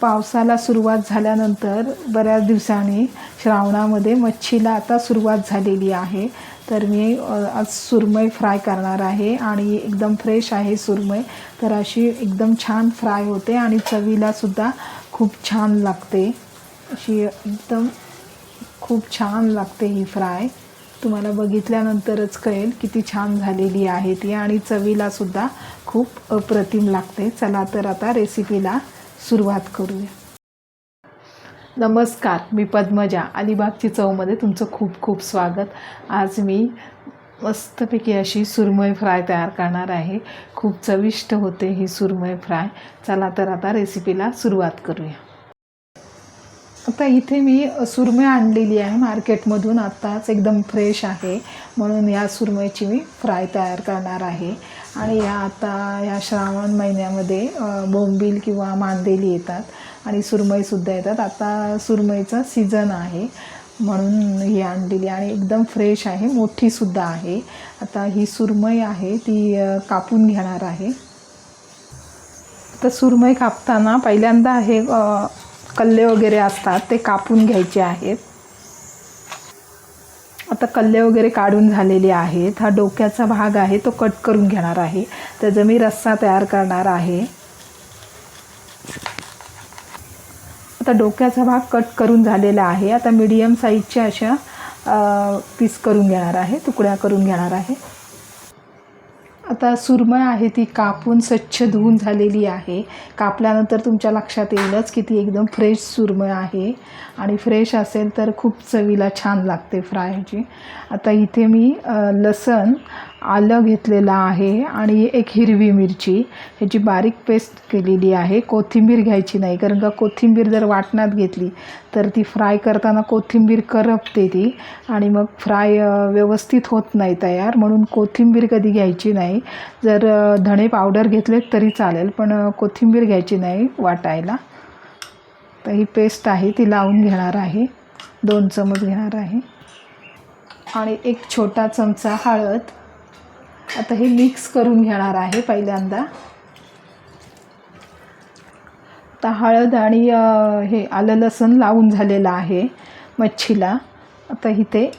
पावसाला सुरुवात झाल्यानंतर बऱ्याच दिवसांनी श्रावणामध्ये मच्छीला आता सुरुवात झालेली आहे. तर मी आज सुरमई फ्राय करणार आहे आणि एकदम फ्रेश आहे सुरमई. तर अशी एकदम छान फ्राय होते आणि चवीलासुद्धा खूप छान लागते. अशी एकदम खूप छान लागते ही फ्राय. तुम्हाला बघितल्यानंतरच कळेल किती छान झालेली आहे ती आणि चवीलासुद्धा खूप अप्रतिम लागते. चला तर आता रेसिपीला सुरुवात करूया. नमस्कार मी पद्मजा. अलिबागची चवमध्ये तुमचं खूप खूप स्वागत. आज मी मस्तपैकी अशी सुरमई फ्राय तयार करणार आहे. खूप चविष्ट होते ही सुरमई फ्राय. चला तर आता रेसिपीला सुरुवात करूया. आता इथे मी सुरमई आणलेली आहे मार्केटमधून. आत्ताच एकदम फ्रेश आहे. म्हणून या सुरमईची मी फ्राय तयार करणार आहे. आणि या आता ह्या श्रावण महिन्यामध्ये बोंबील किंवा मांदेली येतात. आणि सुरमईसुद्धा येतात. आता सुरमईचा सीझन आहे. म्हणून ही आणलेली आणि एकदम फ्रेश आहे. मोठीसुद्धा आहे. आता ही सुरमई आहे. ती कापून घेणार आहे. तर सुरमई कापताना पहिल्यांदा हे कल्ले वगैरे असतात ते कापून घ्यायचे आहेत. आता कल्ले वगैरे काढून झालेले आहेत. हा डोक्याचा भाग आहे तो कट करून घेणार आहे. त्याचा मी रस्सा तयार करणार आहे. आता डोक्याचा भाग कट करून झालेला आहे. आता मीडियम साईजच्या अशा पीस करून घेणार आहे तुकड्या करून घेणार आहे. आता सुरमय आहे ती कापून स्वच्छ धुवून झालेली आहे. कापल्यानंतर तुमच्या लक्षात येईलच की ती एकदम फ्रेश सुरमय आहे. आणि फ्रेश असेल तर खूप चवीला छान लागते फ्रायची आता इथे मी लसण आलं घेतलेलं आहे आणि एक हिरवी मिरची. ह्याची बारीक पेस्ट केलेली आहे. कोथिंबीर घ्यायची नाही कारण का कोथिंबीर जर वाटणात घेतली तर ती फ्राय करताना कोथिंबीर करपते ती आणि मग फ्राय व्यवस्थित होत नाही तयार. म्हणून कोथिंबीर कधी घ्यायची नाही. जर धणे पावडर घेतले तरी चालेल पण कोथिंबीर घ्यायची नाही वाटायला. तर ही पेस्ट आहे ती लावून घेणार आहे. दोन चमच घेणार आहे. आणि एक छोटा चमचा हळद. आता हे मिक्स करून घेणार आहे पहिल्यांदा. आता हळद आणि हे आलं लसूण लावून झालेलं आहे मच्छीला. आता इथे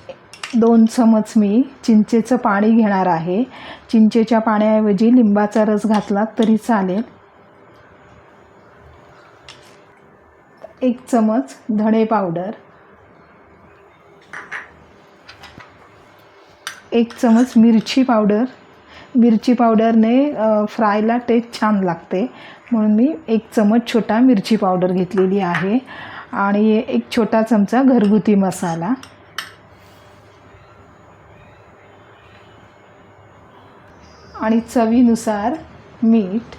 दोन चमच मी चिंचेचं पाणी घेणार आहे. चिंचेच्या पाण्याऐवजी लिंबाचा रस घातला तरी चालेल. एक चमच धणे पावडर. एक चमच मिरची पावडर. मिरची पावडरने फ्रायला टेस्ट छान लागते. म्हणून मी एक चमच छोटा मिरची पावडर घेतलेली आहे. आणि एक छोटा चमचा घरगुती मसाला. आणि चवीनुसार मीठ.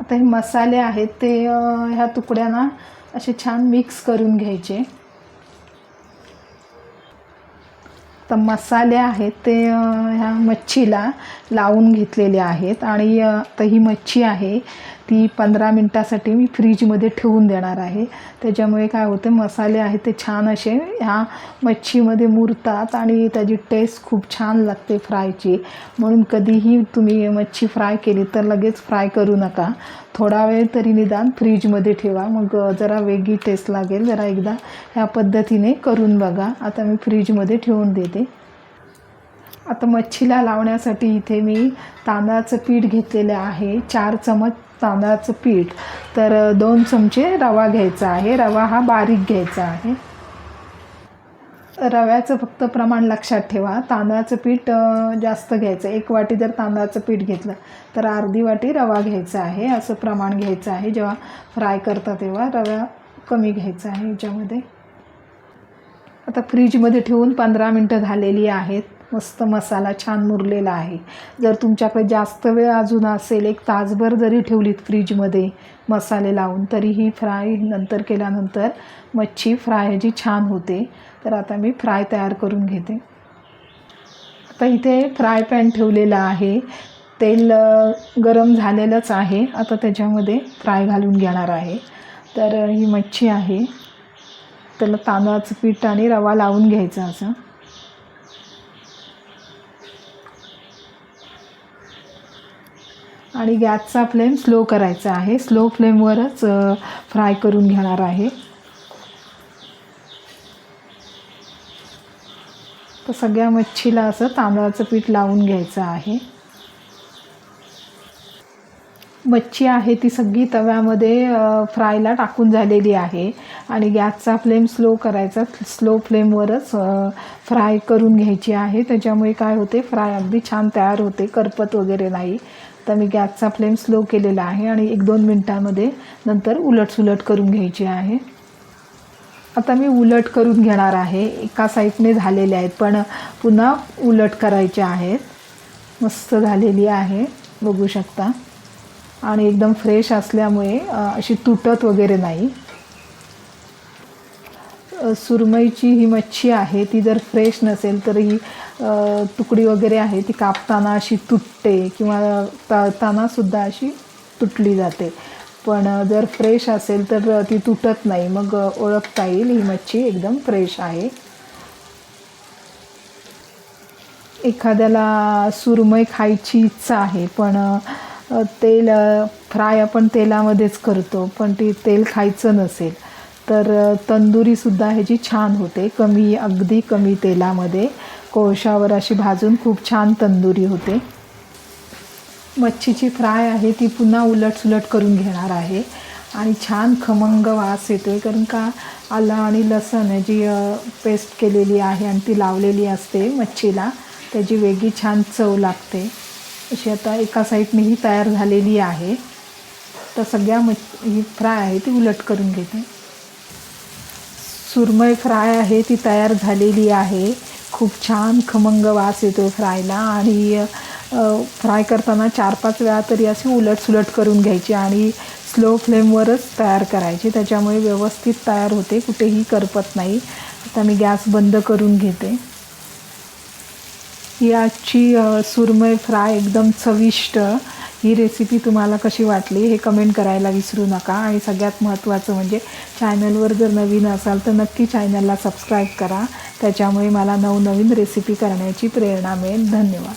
आता हे मसाले आहेत ते ह्या तुकड्यांना असे छान मिक्स करून घ्यायचे. तर मसाले आहेत ते ह्या मच्छीला लावून घेतलेले आहेत. आणि तर ही मच्छी आहे. ती पंधरा मिनटासाठी मी फ्रीजमध्ये ठेवून देणार आहे. त्याच्यामुळे काय होतं मसाले आहेत ते छान असे ह्या मच्छीमध्ये मुरतात आणि त्याची टेस्ट खूप छान लागते फ्रायची. म्हणून कधीही तुम्ही मच्छी फ्राय केली तर लगेच फ्राय करू नका. थोडा वेळ तरी निदान फ्रीजमध्ये ठेवा. मग जरा वेगळी टेस्ट लागेल. जरा एकदा ह्या पद्धतीने करून बघा. आता मी फ्रीजमध्ये ठेवून देते. आता मच्छीला लावण्यासाठी इथे मी तांदळाचं पीठ घेतलेलं आहे. चार चमच तांदळाचं पीठ. तर दोन चमचे रवा घ्यायचा आहे. रवा हा बारीक घ्यायचा आहे. रव्याचं फक्त प्रमाण लक्षात ठेवा. तांदळाचं पीठ जास्त घ्यायचं. एक वाटी जर तांदळाचं पीठ घेतलं तर अर्धी वाटी रवा घ्यायचा आहे. असं प्रमाण घ्यायचं आहे. जेव्हा फ्राय करता तेव्हा रवा कमी घ्यायचा आहे याच्यामध्ये. आता फ्रीजमध्ये ठेवून पंधरा मिनटं झालेली आहेत. मस्त मसाला छान मुरलेला आहे. जर तुमच्याकडे जास्त वेळ अजून असेल एक तासभर जरी ठेवलीत फ्रीजमध्ये मसाले लावून तरीही फ्राय नंतर केल्यानंतर मच्छी फ्राय ह्याची छान होते. तर आता मी फ्राय तयार करून घेते. आता इथे फ्राय पॅन ठेवलेला आहे. तेल गरम झालेलंच आहे. आता त्याच्यामध्ये फ्राय घालून घेणार आहे. तर ही मच्छी आहे. त्याला तांदळाचं पीठ आणि रवा लावून घ्यायचा असं. आणि गॅसचा फ्लेम स्लो करायचा आहे. स्लो फ्लेमवरच फ्राय करून घेणार आहे. तर सगळ्या मच्छीला असं तांदळाचं पीठ लावून घ्यायचं आहे. मच्छी आहे ती सगळी तव्यामध्ये फ्रायला टाकून झालेली आहे. आणि गॅसचा फ्लेम स्लो करायचा स्लो फ्लेमवरच फ्राय करून घ्यायची आहे. त्याच्यामुळे काय होते फ्राय अगदी छान तयार होते करपत वगैरे नाही. तर मी गॅसचा फ्लेम स्लो केलेला आहे आणि एक दोन मिनटामध्ये नंतर उलटसुलट करून घ्यायची आहे. आता मी उलट करून घेणार आहे. एका साईडने झालेले आहेत पण पुन्हा उलट करायचे आहेत. मस्त झालेली आहे बघू शकता. आणि एकदम फ्रेश असल्यामुळे अशी तुटत वगैरे नाही. सुरमईची ही मच्छी आहे ती जर फ्रेश नसेल तर ही तुकडी वगैरे आहे ती कापताना अशी तुटते किंवा तळतानासुद्धा अशी तुटली जाते. पण जर फ्रेश असेल तर ती तुटत नाही मग ओळखता येईल ही मच्छी एकदम फ्रेश आहे. एखाद्याला सुरमई खायची इच्छा आहे पण तेल फ्राय आपण तेलामध्येच करतो पण ती तेल खायचं नसेल. तर तंदुरीसुद्धा ह्याची छान होते कमी अगदी कमी तेलामध्ये कोळशावर अशी भाजून खूप छान तंदुरी होते. मच्छीची फ्राय आहे ती पुन्हा उलटसुलट करून घेणार आहे. आणि छान खमंग वास येतोय कारण का आलं आणि लसण याची पेस्ट केलेली आहे आणि ती लावलेली असते मच्छीला त्याची वेगळी छान चव लागते. अशी आता एका साईडने ही तयार झालेली आहे. तर सगळ्या मच्छ ही फ्राय आहे ती उलट करून घेते. सुरमई फ्राय आहे ती तयार झालेली आहे. खूप छान खमंग वास येतो फ्रायला आणि फ्राय करताना चार पाच वेळा तरी असे उलटसुलट करून घ्यायची आणि स्लो फ्लेमवरच तयार करायची. त्याच्यामुळे व्यवस्थित तयार होते कुठेही करपत नाही. आता मी गॅस बंद करून घेते. याची सुरमय सुरमई फ्राय एकदम चविष्ट ही रेसिपी तुम्हाला कशी वाटली हे कमेंट करायला विसरू नका. आणि सगळ्यात महत्त्वाचं म्हणजे चॅनलवर जर नवीन असाल तर नक्की चॅनलला सबस्क्राईब करा. त्याच्यामुळे मला नवनवीन रेसिपी करण्याची प्रेरणा मिळेल. धन्यवाद.